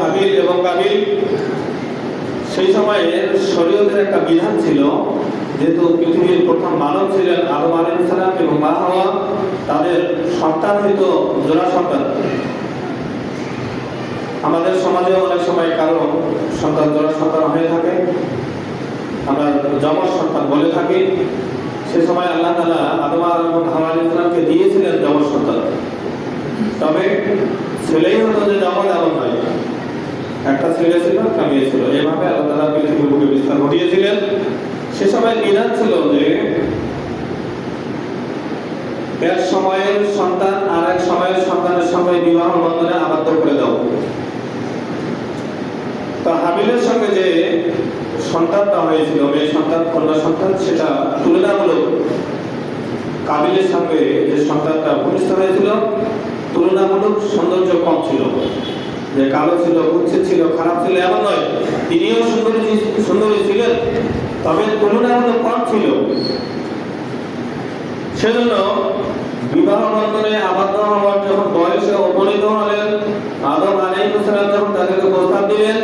হাবিল এবং কাবিল সেই সময়ে শরীয়তের একটা বিধান ছিল, যেহেতু পৃথিবীর প্রথম মানব ছিলেন আদম আলাইহিস সালাম এবং মা হাওয়া, তাদের সন্তান হইতো জোড়া সন্তান। আমাদের সমাজে অনেক সময় কারও সন্তান জোড়া সন্তান হয়ে থাকে, আমরা যমজ সন্তান বলে থাকি। সে সময় আল্লাহ তাআলা আদম এবং হাওয়া আলাইহিস সালামকে দিয়েছিলেন যমজ সন্তান। তবে ছেলেই হতো যে জমজ এমন নয় একটা ছেলে ছিল, একটা মেয়ে ছিল। এভাবে আল্লাহ তালা পৃথিবীর বুকে বিস্তার ঘটিয়েছিলেন। সে সময় বিধান ছিল যে এক সময়ের সন্তান আর এক সময়ের সন্তানের সঙ্গে বিবাহ বন্ধনে আবদ্ধ করে দাও। তো হাবিলের সঙ্গে যে সন্তানটা হয়েছিল, মেয়ে সন্তান, কন্যা সন্তান, সেটা তুলনামূলক কাবিলের সঙ্গে যে সন্তানটা ভূমিষ্ঠ হয়েছিল, তুলনামূলক সৌন্দর্য কম ছিল। যে কালো ছিল কুচ্ছিত ছিল, খারাপ ছিল, এমন নয়। তিনিও সুন্দরী সুন্দরী ছিলেন, তবে তুলনায় তুলনামূলক কম ছিল। সেজন্য বিবাহ বন্ধনে আবদ্ধ হওয়ার যখন বয়সে উপনীত হলেন, আদম আলাইহিস সালাম যখন তাদেরকে প্রস্তাব দিলেন,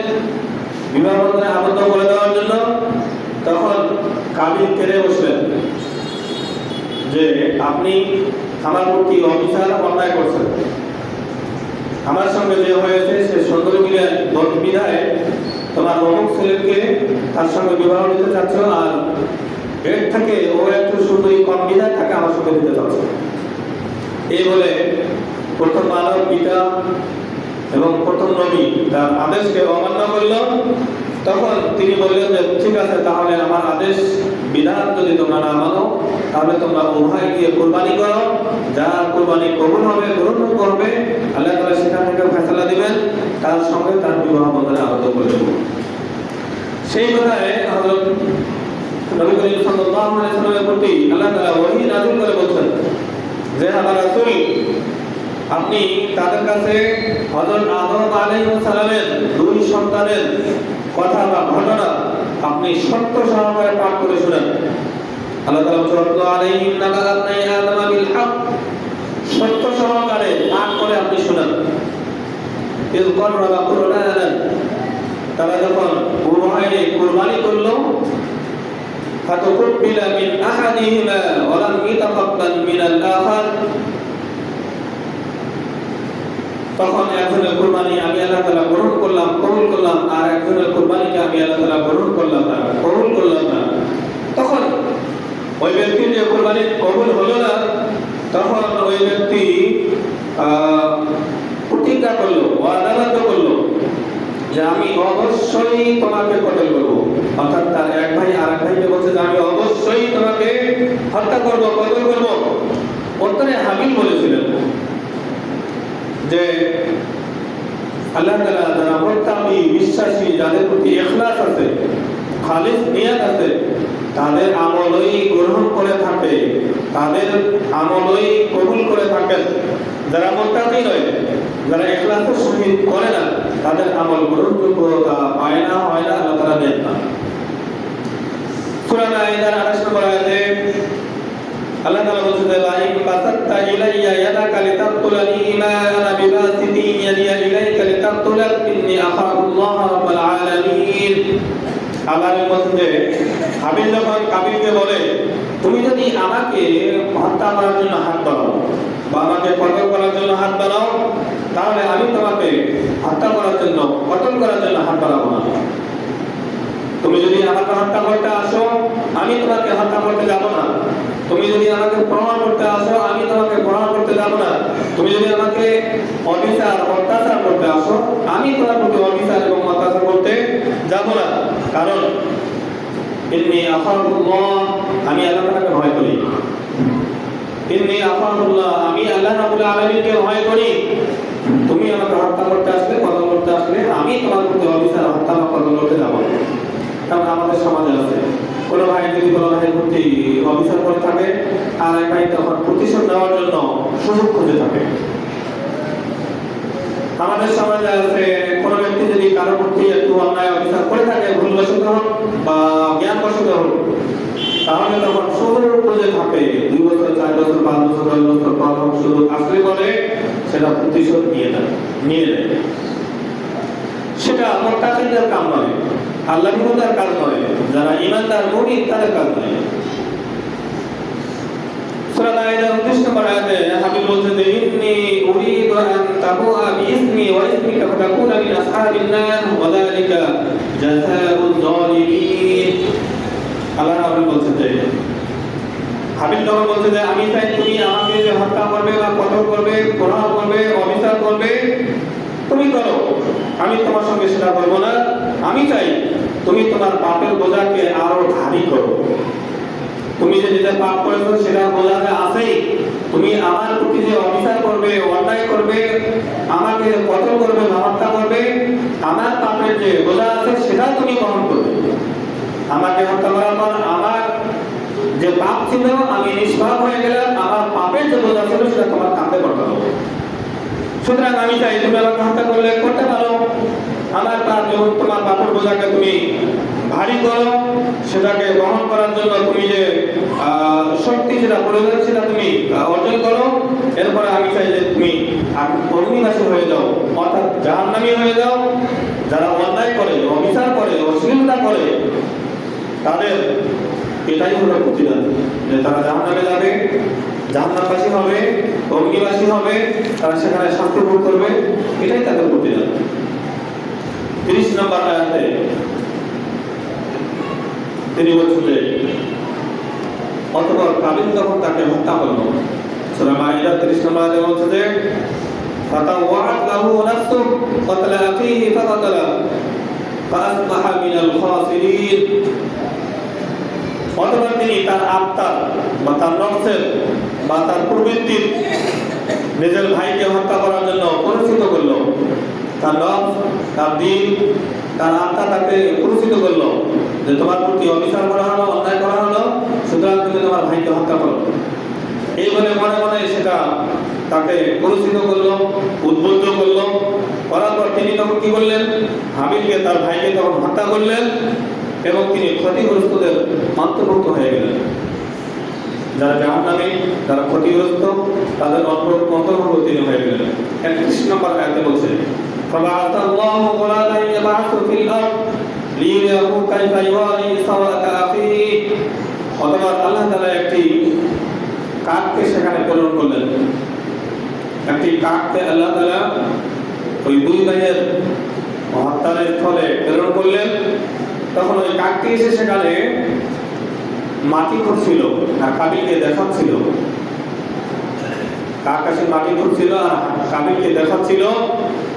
বিবাহ বন্ধনে আবদ্ধ করে দেওয়ার জন্য, তখন কাবিল কেড়ে বসলেন যে, আপনি আমার প্রতি অবিচার অন্যায় করছেন। আমার সঙ্গে যে হয়েছে, সে সুন্দর বিধায় তোমার রমক ছেলেকে তার সঙ্গে বিবাহ নিতে চাচ্ছ আর এর থেকে ও একটু সুন্দরী কম বিধায় তাকে আমার সঙ্গে দিতে চাচ্ছ। এই বলে প্রথম মানব পিতা এবং প্রথম নবী তার আদেশকে অমান্য করল। তখন তিনি বললেন যে, ঠিক আছে, তাহলে আমার আদেশ, বিধান যদি তোমরা না মানো, তাহলে তোমরা উভয় গিয়ে কোরবানি করো। যা কোরবানি কবুল হবে গ্রহণ করবে আল্লাহ তাআলা সেখান থেকে ফয়সালা দিবেন। তার সঙ্গে তার বিবাহ বন্ধনে আবদ্ধ করে সেই কথায় হযরত নবী করিম সাল্লাল্লাহু আলাইহি প্রতি আল্লাহ তাআলা ওহী নাযিল করে বলছেন যে, আমার রাসূল, আপনি তাদের কাছে হযরত আদম আলাইহিস সালামের দুই সন্তানের কথা আপনি সত্য সহকারে পাঠ করে শুনেন। আল্লাহ তাআলা বলেন আলাইহিম নাকালাত নাই আদমা বিল হক। সত্য সহকারে পাঠ করে আপনি শুনেন। ইল কররা কুরবানান তারা যখন কুরবানি কুরবানি করল, ফাতাকুব্বিলা মিন আহাদিহিমা ওয়া লাম ইতাকাব্বাল মিনাল আখার। তখন একজনের কোরবানি আমি আল্লাহ তাআলা গ্রহণ করলাম কবুল করলাম, আর একজনের কোরবানিকে আমি আল্লাহ তাআলা গ্রহণ করলাম না কবুল করলাম না। তখন ওই ব্যক্তি যে কোরবানি কবুল হলো না, তখন ওই ব্যক্তি প্রতিজ্ঞা করল ওয়াদাবদ্ধ করল, যে আমি অবশ্যই তোমাকে কতল করব। অর্থাৎ তার এক ভাই আর এক ভাইকে বলছে যে আমি অবশ্যই তোমাকে হত্যা করব, কতল করব। বর্তমানে হাবিল বলেছিলেন। যে আল্লাহ তাআলা যারা বিশ্বাসী, যাদের প্রতি ইখলাস আছে নিয়ত আছে, তাদের আমলই গ্রহণ করে থাকে, তাদের আমলই কবুল করে থাকেন যারা মুত্তাকি নয়, যারা ইখলাসের সহিত করে না, তাদের আমল গ্রহণযোগ্যতা পায় না, হয় না, আল্লাহ দেন না। সূরা আয়াতের 28 নম্বর আয়াতে আল্লাহ তাআলা বলছেন যে লাইন বাসাত্তা ইলাইয়া ইয়াদাকা লিতাকতুলানি মা আনা বিবাসিতি ইয়াদিয়া ইলাইকা লিতাকতুলাক ইন্নী আখাফুল্লাহ রাব্বাল আলামিন আল্লাহ বলছেন যে হাবিল যখন কাবিলকে বলে, তুমি যদি আমাকে হত্যা করার জন্য হাত বাড়াও বা আমাকে কতল করার জন্য হাত বাড়াও, তাহলে আমি তোমাকে হত্যা করার জন্য কতল করার জন্য হাত বাড়াবো না। তুমি যদি আমাকে হত্যা করতে আসো, আমি তোমাকে হত্যা করতে যাব না। তুমি যদি আমাকে প্রমাণ করতে আসো, আমি তোমাকে প্রমাণ করতে যাব না। তুমি যদি আমাকে অবিচার অত্যাচার করতে আসো, আমি তোমার প্রতি অবিচার এবং অত্যাচার করতে যাব না। কারণ, ইন্নি আফারুল্লাহ আমি আল্লাহকে ভয় করি। ইন্নি আফারুল্লাহ আমি আল্লাহ রাব্বুল আলামিনকে ভয় করি। তুমি আমাকে হত্যা করতে আসলে কতল করতে আসলে, আমি তোমার প্রতি অবিচার হত্যা বা কতল করতে যাব কারণ আমাদের সমাজে আছে। কোনো ভাই যদি কোনো ভাইয়ের প্রতি অবিচার করে থাকে, আর এক ভাই তখন প্রতিশোধ নেওয়ার জন্য সুযোগ খুঁজে থাকে। আমাদের সমাজে আছে কোনো ব্যক্তি যদি কারোর প্রতি একটু অন্যায় অবিচার করে থাকে, ভুলবশত হোক বা জ্ঞানবশত হোক, তাহলে তখন সুযোগ খুঁজে থাকে, দুই বছর, চার বছর, পাঁচ বছর, দশ বছর পর হোক সুযোগ আসলে পরে সেটা প্রতিশোধ নিয়ে নেয় নিয়ে নেয়। সেটা মোত্তাকিদের কাম নয়। আল্লাহ বিরোধার কাজ নয় যারা ইমানদার মুমিন তাদের কাজ নয় সূরা মাইদার 29 নম্বর আয়াতে হাবিব বলছেন যে হাবিব তখন বলছে যে, আমি চাই তুমি আমাকে যে হত্যা করবে বা কতল করবে প্রহার করবে, অবিচার করবে, তুমি করো। আমি তোমার সঙ্গে সেটা করব না। আমি চাই তুমি তোমার পাপের বোঝাকে আরও ভারী করো। তুমি যে যেটা পাপ করেছ সেটা বোঝাতে আছেই। তুমি আমার প্রতি যে অবিচার করবে, অন্যায় করবে, আমাকে কতল করবে হত্যা করবে, আমার পাপের যে বোঝা আছে, সেটা তুমি বহন করবে। আমাকে হত্যা করার পর আমার যে পাপ ছিল, আমি নিষ্পাপ হয়ে গেলাম। আমার পাপের যে বোঝা ছিল, সেটা তোমার কাঁধে করতে সুতরাং আমি চাই তুমি আমাকে হত্যা করলে করতে পারো। আমার তার এবং তোমার পাপের বোঝাকে তুমি ভারী করো, সেটাকে বহন করার জন্য তুমি যে শক্তি যেটা প্রয়োজন সেটা তুমি অর্জন করো। এরপরে আমি চাই যে তুমি অগ্নিবাসী হয়ে যাও, অর্থাৎ জাহান্নামী হয়ে যাও। যারা অন্যায় করে, অবিচার করে, অশ্লীলতা করে, তাদের এটাই হলো প্রতিদান। যে তারা জাহান্নামে যাবে, জাহান্নামবাসী হবে, অগ্নিবাসী হবে, তারা সেখানে শাস্তি ভোগ করবে, এটাই তাদের প্রতিদান। তিরিশ নম্বর আয়াতে তিনি বলছেন যে অতপর কাবিল যখন তাকে হত্যা করলো সুরা মাইদা তিরিশ নম্বর আয়াতে বলছে যে فطوعت له نفسه قتل أخيه فقتله فأصبح من الخاسرين অথবা তিনি তার আত্মার বা তার নফসের বা তার প্রবৃত্তির নিজের ভাইকে হত্যা করার জন্য পরিচিত করলো তার নফস তার দিন, তার আত্মা তাকে পরিচিত করল যে তোমার প্রতি অবিচার করা হলো, অন্যায় করা হলো, সুতরাং তুমি তোমার ভাইকে হত্যা করো। এই বলে মনে মনে সেটা তাকে পরিচিত করল, উদ্বুদ্ধ করল। করার পর তিনি তখন কি করলেন? হাবিলকে তার ভাইকে তখন হত্যা করলেন এবং তিনি ক্ষতিগ্রস্তদের অন্তর্ভুক্ত হয়ে গেলেন। যারা জাহান নামে যারা ক্ষতিগ্রস্ত, তাদের অন্তর- অন্তর্ভুক্ত তিনি হয়ে গেলেন। একত্রিশ নম্বর আয়াতে বলছে فبعث الله غلاما يبعث في الأرض ليريه كيف يواري سوءة أخيه অথবা আল্লাহ তাআলা একটি কাককে সেখানে প্রেরণ করলেন একটি কাককে আল্লাহ তাআলা ওই দুই ভাইয়ের হত্যার স্থলে প্রেরণ করলেন তখন ওই কাকটি এসে সেখানে মাটি খুঁড়ছিল আর কাবিলকে দেখাচ্ছিল কাক এসে মাটি খুঁড়ছিল আর কাবিলকে দেখাচ্ছিল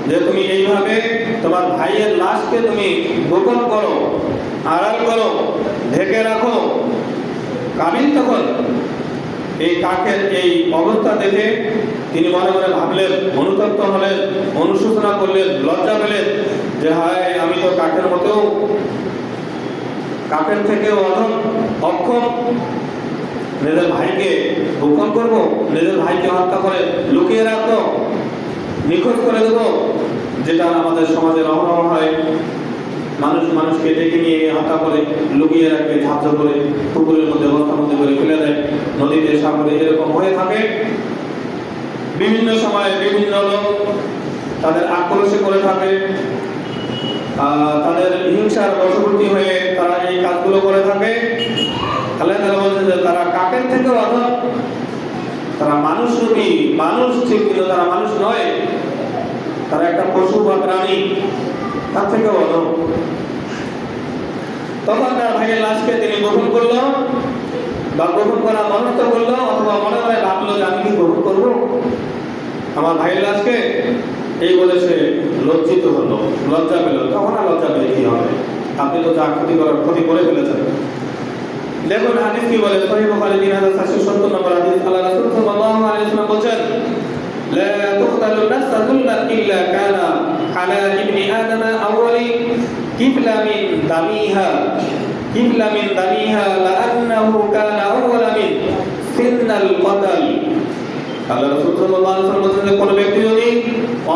যে তুমি এইভাবে তোমার ভাইয়ের লাশকে তুমি গোপন করো, আড়াল করো, ঢেকে রাখো কাবিল তখন এই কাকের এই অবস্থা দেখে তিনি মনে মনে ভাবলেন, অনুতপ্ত হলেন, অনুশোচনা করলেন, লজ্জা পেলেন যে হায়, আমি তো কাকের মতো, কাকের থেকে অধম, অক্ষম। নিজের ভাইকে গোপন করব, নিজের ভাইকে হত্যা করে লুকিয়ে রাখব, নিখোঁজ করে দেব যেটা আমাদের সমাজে অহরহ হয়, মানুষ মানুষকে ডেকে নিয়ে হত্যা করে, লুকিয়ে রাখে ধার্য করে, পুকুরের মধ্যে অবস্থার মধ্যে করে ফেলে দেয়, নদীতে, সাগরে, এরকম হয়ে থাকে। বিভিন্ন সময়ে বিভিন্ন লোক তাদের আক্রোশে করে থাকে। তাদের হিংসার বশবর্তী হয়ে তারা এই কাজগুলো করে থাকে। আল্লাহ তাআলা বলছেন যে তারা কাকের থেকেও অধম। তারা মানুষ রূপী, মানুষ ঠিক, কিন্তু তারা মানুষ নয়। তারা একটা পশু বা প্রাণী, তার থেকে বলো তখন তার ভাইয়ের লাশকে তিনি গ্রহণ করল, বা গ্রহণ করা মনস্থ করল, অথবা মনে মনে ভাবলো যে, আমি কি গ্রহণ করব? আমার ভাইয়ের লাশকে, এই বলে সে লজ্জিত হলো, লজ্জা পেল। তখন আর লজ্জা পেয়ে কি হবে? আপনি তো যা ক্ষতি করার ক্ষতি করে ফেলেছেন। দেখুন হাদিস কি বলে? সহিহ বুখারী 3770 নম্বর হাদিস। আল্লাহ রাসূল সাল্লাল্লাহু আলাইহি ওয়াসাল্লাম বলেন لا تقتل النفس ظلما إلا كان على ابن آدم أول كفل من دمها كفل من دمها لأنه كان أول من سن القتل আল্লাহ রাসূল সাল্লাল্লাহু আলাইহি ওয়াসাল্লাম বলেন যে কোনো ব্যক্তি যদি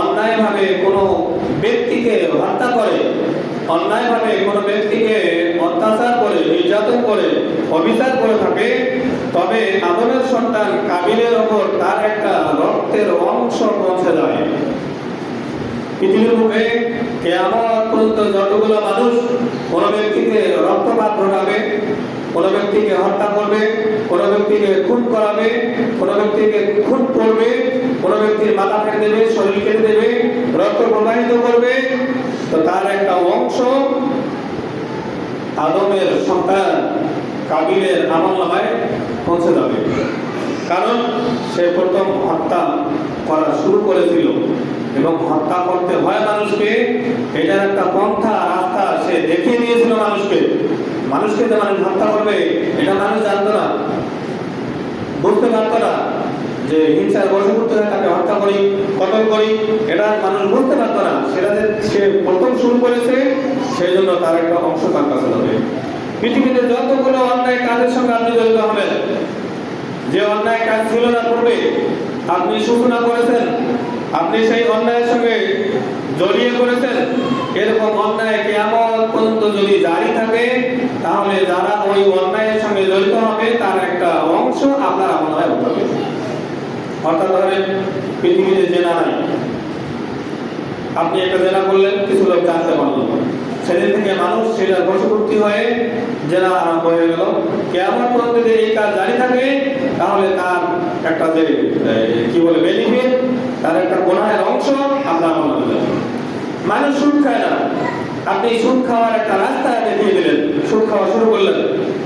অন্যায়ভাবে কোনো ব্যক্তিকে হত্যা করে অন্যায়ভাবে কোনো ব্যক্তিকে অত্যাচার করে, নির্যাতন করে, অবিচার করে থাকে, তবে আদমের সন্তান কাবিলের ওপর তার একটা রক্তের অংশ পৌঁছে যায়। পৃথিবীর মুখে কেয়ামত পর্যন্ত যতগুলো মানুষ কোনো ব্যক্তিকে রক্তপাত ঘটাবে কোন ব্যক্তিকে হত্যা করবে, কোনো ব্যক্তিকে খুন করাবে, কোনো ব্যক্তিকে খুন করবে, কোনো ব্যক্তির মাথা ফেটে দেবে, শরীর কেটে দেবে, রক্ত প্রবাহিত করবে, তো তার একটা অংশ আদমের সন্তান কাবিলের আমল নামায় পৌঁছে যাবে। কারণ সে প্রথম হত্যা করা শুরু করেছিল এবং হত্যা করতে হয় মানুষকে, এটার একটা পন্থা রাস্তা সে দেখিয়ে দিয়েছিল মানুষকে। মানুষকে যে মানুষ হত্যা করবে, এটা মানুষ জানতো না। বুঝতে পারতো না যে হিংসার বশবর্তী হয়ে তাকে হত্যা করি কতল করি, এটা মানুষ বুঝতে পারতো না। সেটা যে সে প্রথম শুরু করেছে, সেই জন্য তার একটা অংশ তার কাছে যাবে পৃথিবীতে যতগুলো অন্যায় কাজের সঙ্গে আপনি জড়িত হবেন, যে অন্যায় কাজ ছিল না করবে, আপনি সূচনা করেছেন, আপনি সেই অন্যায়ের সঙ্গে জড়িয়ে পড়েছেন। এরকম অন্যায় কেমন পর্যন্ত যদি জারি থাকে, তাহলে যারা ওই অন্যায়ের সঙ্গে জড়িত হবে, তার একটা অংশ আপনার আমলায় হবে। অর্থাৎ ধরেন, পৃথিবীতে জেনা নাই। আপনি একটা জেনা করলেন, কিছু লোক জানতে পারল। সেদিন থেকে মানুষ সেটার বশবর্তী হয়ে জেনা আরম্ভ হয়ে গেল। কেমন পর্যন্ত যদি এই কাজ জারি থাকে, তাহলে তার একটা যে কি বলে বেনিফিট তার একটা গোনাহের অংশ আপনার মনে হবে মানুষ সুদ খায় না। আপনি সুদ খাওয়ার একটা রাস্তা দেখিয়ে দিলেন। সুদ খাওয়া শুরু করলেন।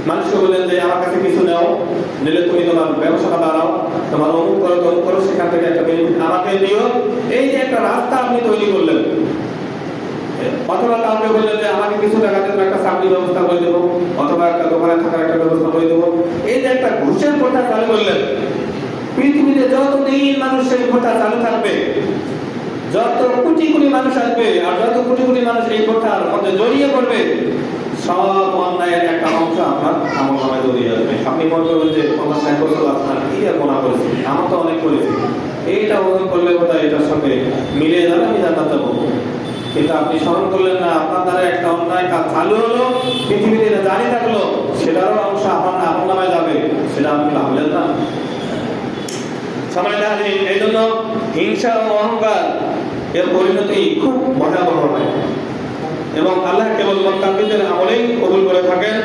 মানুষকে বললেন যে, আমার কাছে কিছু নেও। নিলে তুমি তোমার ব্যবসাটা দাঁড়াও তোমার অমুক করো, তমুক করো, সেখান থেকে একটা বেনিফিট আমাকে দিও। এই যে একটা রাস্তা আপনি তৈরি করলেন। অথবা কাউকে বললেন যে, আমাকে কিছু টাকা দেবো একটা চাকরি ব্যবস্থা করে দেবো, অথবা একটা দোকানে থাকার একটা ব্যবস্থা করে দেবো। এই যে একটা ঘুষের প্রথা চালু করলেন। পৃথিবীতে যতদিন মানুষ সেই প্রথা চালু থাকবে যত কোটি কোটি মানুষ আসবে আর যত কোটি কোটি মানুষ এই প্রথার মধ্যে জড়িয়ে পড়বে, সব অন্যায়ের একটা অংশ আপনার আমার নামায় জড়িয়ে আসবে। আপনি মনে করবেন যে পঞ্চাশ ষাট বছর আপনার কি আর গোনা করেছি? আমার তো অনেক করেছি। এইটা ওজন করলে বোধহয় এটার সঙ্গে মিলে যাবে, আমি জান্নাত যাব কিন্তু আপনি স্মরণ করলেন না, আপনার দ্বারা একটা অন্যায় কাজ চালু হলো, পৃথিবীতে এটা জারি থাকল, সেটারও অংশ আপনার আপনার নামায় যাবে, সেটা আপনি ভাবলেন না। সমাজ এই জন্য হিংসা ও অহংকার এর পরিণতি খুব ভয়াবহ হয় এবং আল্লাহ কেবল মক্কাবিদের আমলেই কবুল করে থাকেন।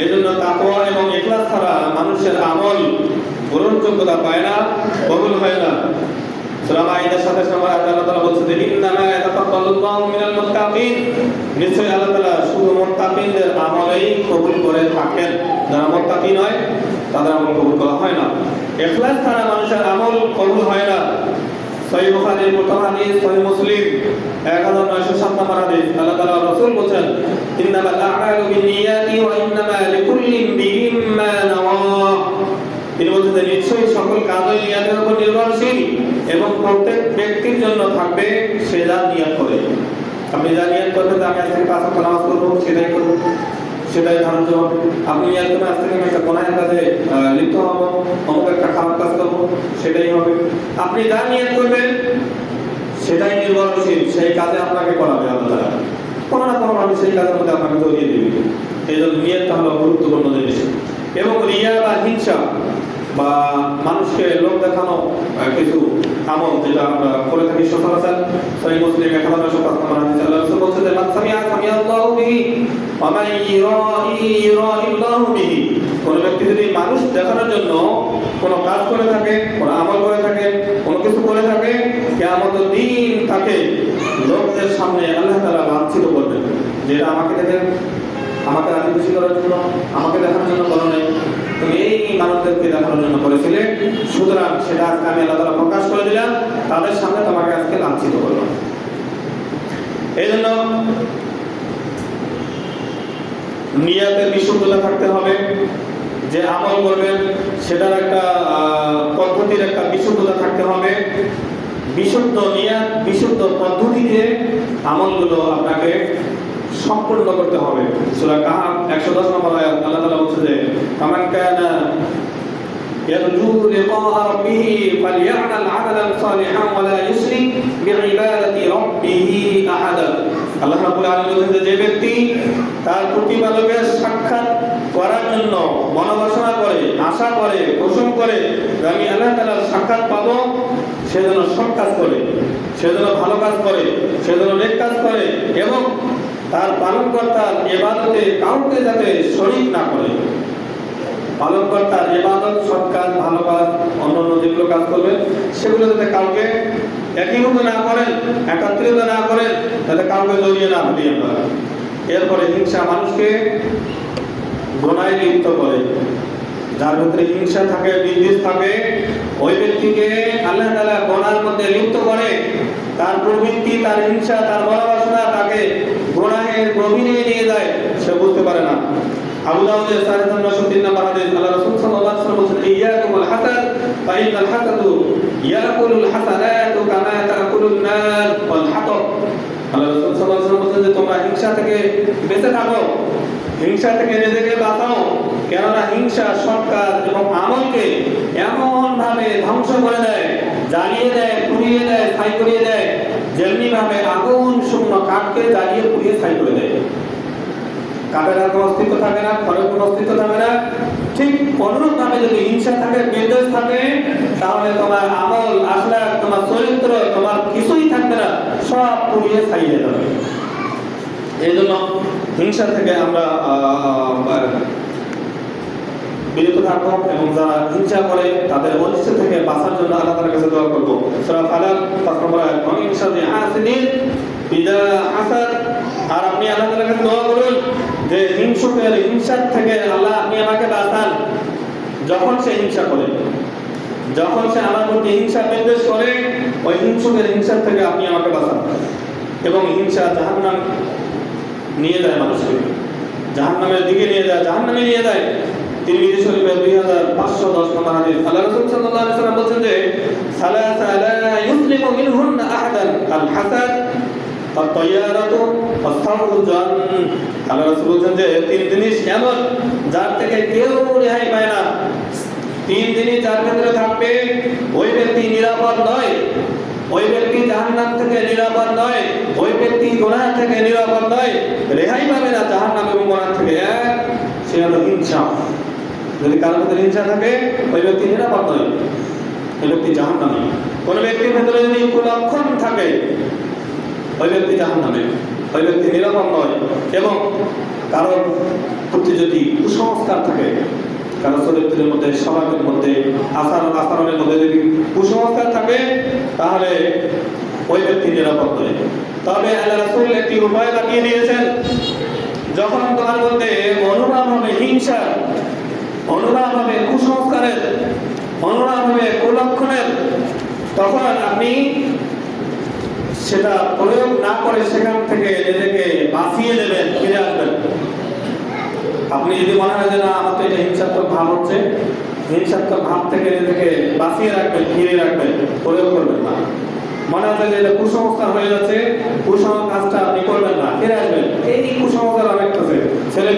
এই জন্য তাকওয়া এবং ইখলাস ছাড়া মানুষের আমল গ্রহণযোগ্যতা পায় না, কবুল হয় না। সূরা মাইদার সাথে সাথে আল্লাহ তাআলা বলছেন যে, ইন্নামা ইয়াতাকাব্বালুল্লাহু মিনাল মুত্তাকিন। নিশ্চয়ই আল্লাহ তাআলা শুধু মুত্তাকিনদের আমলেই কবুল করে থাকেন। যারা মুত্তাকি নয়, তাদের আমল কবুল করা হয় না। ইখলাস ছাড়া মানুষের আমল কবুল হয় না। বুখারীর প্রথম হাদিস সহিহ মুসলিম 1907 নম্বর হাদিস। আল্লাহ তাআলা রাসূল বলেন ইন্নামাল আ'মালু বিন্নিয়াতি ওয়া ইন্নামা লিকুল্লি ইমরিইন মা নাওয়া। তিনি বলছেন নিশ্চয়ই সকল কাজই নিয়াতের উপর নির্ভরশীল এবং প্রত্যেক ব্যক্তির জন্য থাকবে সে যা নিয়াত করে। আপনি যা নিয়াত করবেন যে আমি আজ থেকে পাঁচ নামাজ পড়ব, সেটাই করব। সেটাই ধার্য হবে। আপনি করবেন আজ থেকে একটা কোনায় কাজে লিপ্ত হব অমুক একটা খারাপ কাজ করব, সেটাই হবে। আপনি যা নিয়ত করবেন, সেটাই নির্ভরশীল, সেই কাজে আপনাকে করাবে আল্লাহ কোনো না কোনো মানুষ সেই কাজের মধ্যে আপনাকে জড়িয়ে দেবে। এই জন্য নিয়তটা হলো গুরুত্বপূর্ণ জিনিস। এবং রিয়া বা হিংসা বা মানুষকে লোক দেখানো কিছু আমল যেটা আমরা করে থাকি সচরাচর। সহি মুসলিম এক হাজার আল্লাহ বিহি, ওয়া মান বিহি। ব্যক্তি যদি মানুষ দেখানোর জন্য কোনো কাজ করে থাকে, কোনো আমল করে থাকে, কোনো কিছু করে থাকে কিয়ামত দিন তাকে লোকদের সামনে আল্লাহ তাআলা লাঞ্ছিত করবেন। যেটা আমাকে দেখে, আমাকে খুশি করার জন্য, আমাকে দেখানোর জন্য করো নাই। এই মানুষদেরকে দেখানোর জন্য করেছিলে সুতরাং সেটা আজকে আমি আল্লাহ তাআলা প্রকাশ করে দিলাম। তাদের সামনে তোমাকে আজকে লাঞ্ছিত করলাম এই জন্য নিয়াতের বিশুদ্ধতা থাকতে হবে। যে আমল করবেন, সেটার একটা পদ্ধতির একটা বিশুদ্ধতা থাকতে হবে। বিশুদ্ধ নিয়াত, বিশুদ্ধ পদ্ধতিতে আমলগুলো আপনাকে সম্পূর্ণ করতে হবে সূরা কাহাফ 110 নম্বর আয়াত আল্লাহ তাআলা বলছে যে কামান কানা يرجو لقاء ربه فليعمل عملا صالحا ولا يشرك بعبادة ربه أحدا আল্লাহ রাব্বুল আলামিন বলেন যে যে ব্যক্তি তার প্রতিপালকের সাক্ষাৎ করার জন্য মনোবাসনা করে আশা করে পোষণ করে যে আমি আল্লাহ তাআলার সাক্ষাৎ পাবো সে যেন সৎ কাজ করে সে যেন ভালো কাজ করে সে যেন নেক কাজ করে এবং তার পালনকর্তার এবাদতে কাউকে যাতে শরিক না করে। পালনকর্তার এবাদত সৎ কাজ ভালো কাজ অন্যান্য যেগুলো কাজ করবে, সেগুলো যাতে কাউকে একীভূত না করেন, একাত্রিত না করেন, যাতে কাউকে জড়িয়ে না ফেলি আমরা এরপরে হিংসা মানুষকে গোনায় লিপ্ত করে। যার ভিতরে হিংসা থাকে, বিদ্বেষ থাকে, ওই ব্যক্তিকে আল্লাহ তাআলা গোনার মধ্যে লিপ্ত করে। তার প্রবৃত্তি, তার হিংসা, তার ভালোবাসনা তাকে গোনাহের গভীরে নিয়ে যায়, সে বুঝতে পারে না। আবু দাউদের সাড়ে নশো তিন নম্বর হাদিস, আল্লাহ রাসূল সাল্লাল্লাহু আলাইহি ওয়াসাল্লাম বলেছেন, ইয়াকুমুল হাসাদ ফা ইন্নাল হাসাদু ইয়াকুলুল হাসানাতু কামা তাকুলুন নার ওয়াল হাতাব। আল্লাহ রাসূল সাল্লাল্লাহু যে, তোমরা হিংসা থেকে বেঁচে থাকো, হিংসা থেকে নিজেকে বাঁচাও কেননা হিংসা সৎ কাজ এবং আমলকে এমন ভাবে ধ্বংস করে দেয়, জ্বালিয়ে দেয়, পুড়িয়ে দেয় ছাই করিয়ে দেয়, যেমনি ভাবে আগুন শূন্য কাঠকে জ্বালিয়ে, পুড়িয়ে ছাই করে দেয়। কাঠের আর কোনো অস্তিত্ব থাকে না কোনো অস্তিত্ব থাকে না। ঠিক যদি হিংসা থাকে বিদ্বেষ থাকে, তাহলে তোমার আমল আখলাক তোমার চরিত্র, তোমার কিছুই থাকবে না, সব পুড়িয়ে ছাইয়ে যাবে। এই জন্য হিংসা থেকে আমরা বিরত থাকব এবং যারা হিংসা করে তাদের অনিষ্ট থেকে বাঁচার জন্য আল্লাহ তাআলার কাছে দোয়া করব। সূরা ফালাক, পাঁচ নম্বর আয়াত মিন শাররি হাসিদিন ইযা আর আপনি আল্লাহ তাআলার কাছে দোয়া করুন যে হিংসুকের হিংসার থেকে আল্লাহ আপনি আমাকে বাঁচান। যখন সে হিংসা করে, যখন সে আমার প্রতি হিংসা বিদ্বেষ করে, ওই হিংসুকের হিংসার থেকে আপনি আমাকে বাঁচান। এবং হিংসা জাহান্নাম নিয়ে যায় মানুষকে। জাহান্নামের দিকে নিয়ে যায়, জাহান্নামে নিয়ে যায়। তিরমিজি শরীফের দুই হাজার পাঁচশো দশ নম্বর হাদিস। আল্লাহ রসুল সাল্লাহ সাল্লাম বলছেন যে, সালাসা লা ইউসলিমু মিনহুন আহাদান আল হাসাদ তৈয়ারাতু অস্থাবুল জান আল্লাহ রসুল বলছেন যে, তিন জিনিস এমন যার থেকে কেউ রেহাই পায় না। তিন জিনিস যার ক্ষেত্রে থাকবে, ওই ব্যক্তি নিরাপদ নয়। ওই ব্যক্তি জাহান্নাম থেকে নিরাপদ নয়। ওই ব্যক্তি গোনাহ থেকে নিরাপদ নয়। রেহাই পাবে না জাহান্নাম এবং গোনাহ থেকে। সে হলো ইনসাফ। যদি কারোর ভিতরে হিংসা থাকে, ওই ব্যক্তি নিরাপদ নয়। ওই ব্যক্তি জাহান্নামী। কোন ব্যক্তির ভেতরে যদি কুলক্ষণ থাকে, ওই ব্যক্তি জাহান নামে ওই ব্যক্তি নিরাপদ নয় এবং কারোর প্রতি যদি কুসংস্কার থাকে, কারও চরিত্রের মধ্যে, স্বভাবের মধ্যে, আচার, আচরণের মধ্যে যদি কুসংস্কার থাকে, তাহলে ওই ব্যক্তি নিরাপদ নয়। তবে আল্লাহ রাসূল একটি উপায় বানিয়ে দিয়েছেন। যখন তোমার মধ্যে অনুভব হবে, হিংসা অনুভব হবে কুসংস্কারের অনুভব হবে কুলক্ষণের, তখন আপনি সেটা প্রয়োগ না করে সেখান থেকে নিজেকে বাঁচিয়ে নেবেন, ফিরে আসবেন। আপনি যদি মনে হয় যে না, আমার তো এটা হিংসাত্মক ভাব হচ্ছে, হিংসাত্মক ভাব থেকে নিজেকে বাঁচিয়ে রাখবেন ফিরে রাখবেন, প্রয়োগ করবেন না। মনে হচ্ছে যে এটা কুসংস্কার হয়ে যাচ্ছে কুসংস্কার কাজটা আপনি করবেন না, ফিরে আসবেন। এই কুসংস্কার অনেক আছে, ছেলে